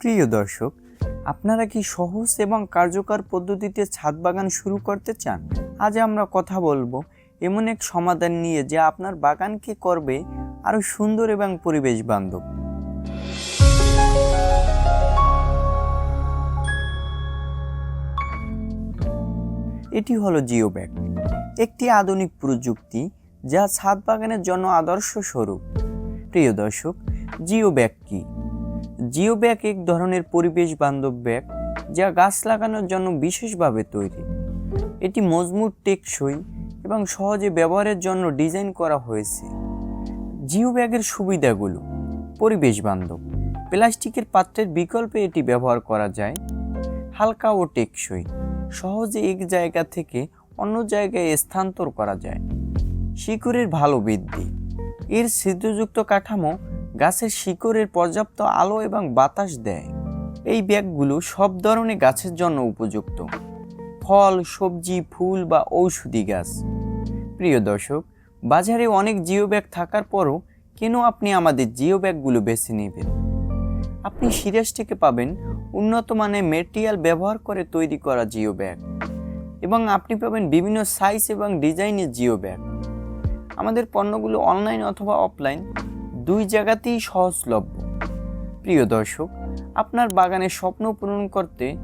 প্রিয় দর্শক, আপনারা কি সহজ এবং কার্যকর পদ্ধতিতে ছাদ বাগান শুরু করতে চান? আজ আমরা কথা বলব এমন এক সমাধান নিয়ে যা আপনার বাগানকে করবে আরও সুন্দর এবং পরিবেশ বান্ধব। এটি হলো জিও ব্যাগ একটি আধুনিক প্রযুক্তি যা ছাদ বাগানের জন্য আদর্শ স্বরূপ। প্রিয় দর্শক জিও ব্যাগ কি? জিও ব্যাগ এক ধরনের পরিবেশ বান্ধব ব্যাগ যা গাছ লাগানোর জন্য বিশেষভাবে তৈরি। এটি মজবুত, টেকসই এবং সহজে ব্যবহারের জন্য ডিজাইন করা হয়েছে। জিও ব্যাগের সুবিধাগুলো, পরিবেশ বান্ধব, প্লাস্টিকের পাত্রের বিকল্পে এটি ব্যবহার করা যায়, হালকা ও টেকসই, সহজে এক জায়গা থেকে অন্য জায়গায় স্থানান্তর করা যায়, শিকড়ের ভালো বৃদ্ধি, এর ছিদ্রযুক্ত কাঠামো গাছের শিকড়ের পর্যাপ্ত আলো এবং বাতাস দেয়। এই ব্যাগগুলো সব ধরনের গাছের জন্য উপযুক্ত। ফল, সবজি, ফুল বা ঔষধি গাছ। প্রিয় দর্শক, বাজারে অনেক জিও ব্যাগ থাকার পরও কেন আপনি আমাদের জিও ব্যাগগুলো বেছে নেবেন? আপনি সিরিয়াস থেকে পাবেন উন্নত মানের মেটেরিয়াল ব্যবহার করে তৈরি করা জিও ব্যাগ এবং আপনি পাবেন বিভিন্ন সাইজ এবং ডিজাইনের জিও ব্যাগ আমাদের পণ্যগুলো অনলাইন অথবা অফলাইন দুই জায়গাতেই সহজলভ্য। প্রিয় দর্শক, আপনার বাগানের স্বপ্ন পূরণ করতে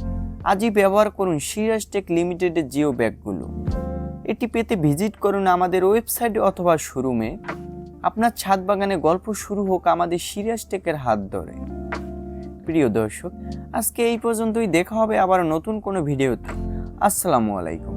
আজই ব্যবহার করুন সিরিয়াস টেক লিমিটেডের জিও ব্যাগগুলো। এটি পেতে ভিজিট করুন আমাদের ওয়েবসাইটে অথবা শোরুমে। আপনার ছাদ বাগানে গল্প শুরু হোক আমাদের সিরিয়াস টেকের হাত ধরে। প্রিয় দর্শক, আজকে এই পর্যন্তই। দেখা হবে আবার নতুন কোনো ভিডিওতে। আসসালামু আলাইকুম।